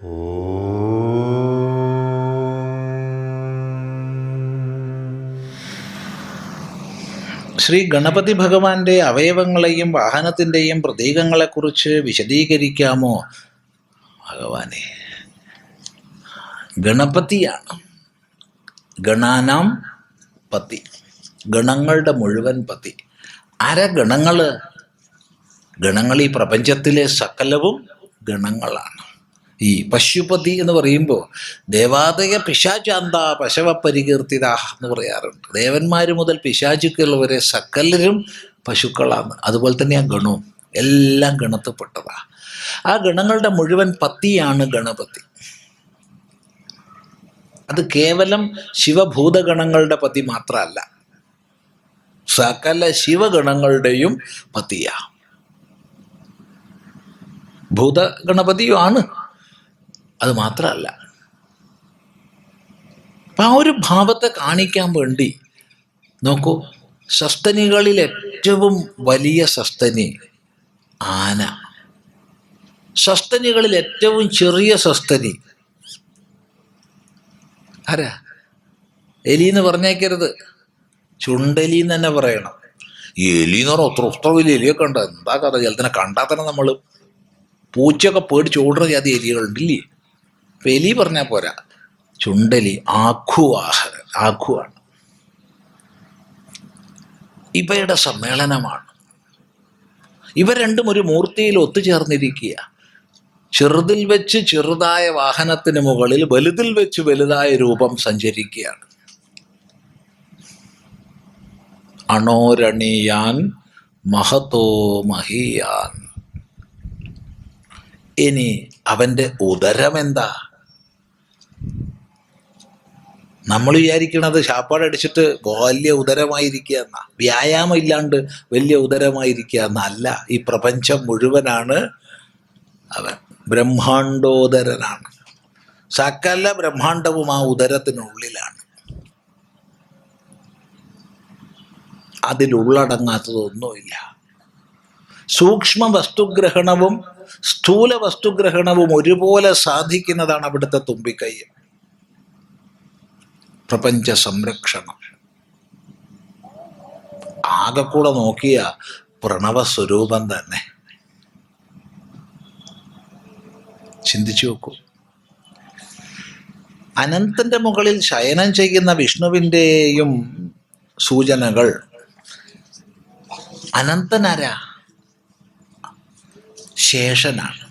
ശ്രീ ഗണപതി ഭഗവാന്റെ അവയവങ്ങളെയും വാഹനത്തിന്റെയും പ്രതീകങ്ങളെക്കുറിച്ച് വിശദീകരിക്കാമോ? ഭഗവാനെ ഗണപതിയാണ്. ഗണാനാം പതി. ഗണങ്ങളുടെ മുഴുവൻ പതി. ആരാ ഗണങ്ങൾ? ഗണങ്ങൾ ഈ പ്രപഞ്ചത്തിലെ സകലവും ഗണങ്ങളാണ്. ഈ പശുപതി എന്ന് പറയുമ്പോൾ ദേവാദയ പിശാചാന്ത പശവ പരികീർത്തിത എന്ന് പറയാറുണ്ട്. ദേവന്മാർ മുതൽ പിശാചുക്കൾ വരെ സകലരും പശുക്കളാണ്. അതുപോലെ തന്നെ ആ ഗണവും എല്ലാം ഗണത്തപ്പെട്ടതാ ആ ഗണങ്ങളുടെ മുഴുവൻ പത്തിയാണ് ഗണപതി. അത് കേവലം ശിവഭൂതഗണങ്ങളുടെ പതി മാത്രമല്ല. സകല ശിവഗണങ്ങളുടെയും പതിയാണ് ഭൂതഗണപതിയുമാണ് അത് മാത്രമല്ല അപ്പം ആ ഒരു ഭാവത്തെ കാണിക്കാൻ വേണ്ടി നോക്കൂ സസ്തനികളിൽ ഏറ്റവും വലിയ സസ്തനി ആന. സസ്തനികളിൽ ഏറ്റവും ചെറിയ സസ്തനി ആരാ? എലി എന്ന് പറഞ്ഞേക്കരുത്. ചുണ്ടലി എന്ന് തന്നെ പറയണം. ഈ എലി എന്ന് പറഞ്ഞാൽ ഒത്ര ഒത്ര വലിയ എലിയൊക്കെ ഉണ്ട്. എന്താ കഥ? ചിലതിനെ കണ്ടാൽ തന്നെ നമ്മൾ പൂച്ചയൊക്കെ പേടിച്ച് ഓടുന്ന ജാതി എലികളുണ്ടില്ലേ? എലി പറഞ്ഞാൽ പോരാ. ചുണ്ടലി ആഖുവാഹ ആഖുവാണ്. ഇവയുടെ സമ്മേളനമാണ്. ഇവ രണ്ടും ഒരു മൂർത്തിയിൽ ഒത്തുചേർന്നിരിക്കുക ചെറുതിൽ വെച്ച് ചെറുതായ വാഹനത്തിന് മുകളിൽ വലുതിൽ വെച്ച് വലുതായ രൂപം സഞ്ചരിക്കുകയാണ്. അണോരണിയാൻ മഹത്തോ മഹിയാൻ. ഇനി അവന്റെ ഉദരം എന്താ നമ്മൾ വിചാരിക്കണത് ശാപ്പാടടിച്ചിട്ട് വലിയ ഉദരമായിരിക്കുക എന്നാ. വ്യായാമം ഇല്ലാണ്ട് വലിയ ഉദരമായിരിക്കുക എന്നല്ല ഈ പ്രപഞ്ചം മുഴുവനാണ് അവൻ. ബ്രഹ്മാണ്ടോദരനാണ്. സകല ബ്രഹ്മാണ്ടവും ആ ഉദരത്തിനുള്ളിലാണ്. അതിലുള്ളടങ്ങാത്തതൊന്നുമില്ല. സൂക്ഷ്മ വസ്തുഗ്രഹണവും സ്ഥൂല വസ്തുഗ്രഹണവും ഒരുപോലെ സാധിക്കുന്നതാണ് അവിടുത്തെ തുമ്പിക്കൈ. പ്രപഞ്ച സംരക്ഷണം. ആകെ കൂടെ നോക്കിയ പ്രണവ സ്വരൂപം തന്നെ. ചിന്തിച്ചു നോക്കൂ. അനന്തന്റെ മുകളിൽ ശയനം ചെയ്യുന്ന വിഷ്ണുവിന്റെയും സൂചനകൾ. അനന്തനാരാ? ശേഷനാണ്.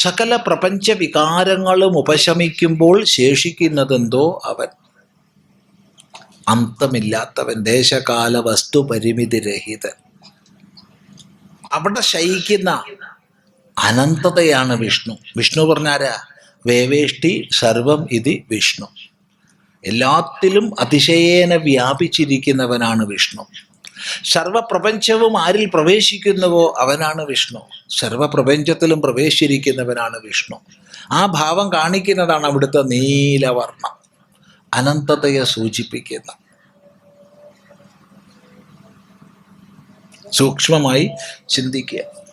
സകല പ്രപഞ്ച വികാരങ്ങളും ഉപശമിക്കുമ്പോൾ ശേഷിക്കുന്നതെന്തോ അവൻ. അന്തമില്ലാത്തവൻ ദേശകാല വസ്തു പരിമിതി രഹിതൻ അവിടെ ശയിക്കുന്ന അനന്തതയാണ് വിഷ്ണു. വിഷ്ണു പറഞ്ഞാരാ? വേവേഷ്ടി സർവം ഇതി വിഷ്ണു. എല്ലാത്തിലും അതിശയേന വ്യാപിച്ചിരിക്കുന്നവനാണ് വിഷ്ണു. സർവപ്രപഞ്ചവും ആരിൽ പ്രവേശിക്കുന്നുവോ അവനാണ് വിഷ്ണു. സർവപ്രപഞ്ചത്തിലും പ്രവേശിച്ചിരിക്കുന്നവനാണ് വിഷ്ണു. ആ ഭാവം കാണിക്കുന്നതാണ് അവിടുത്തെ നീലവർണം. അനന്തതയെ സൂചിപ്പിക്കുന്ന. സൂക്ഷ്മമായി ചിന്തിക്കുക.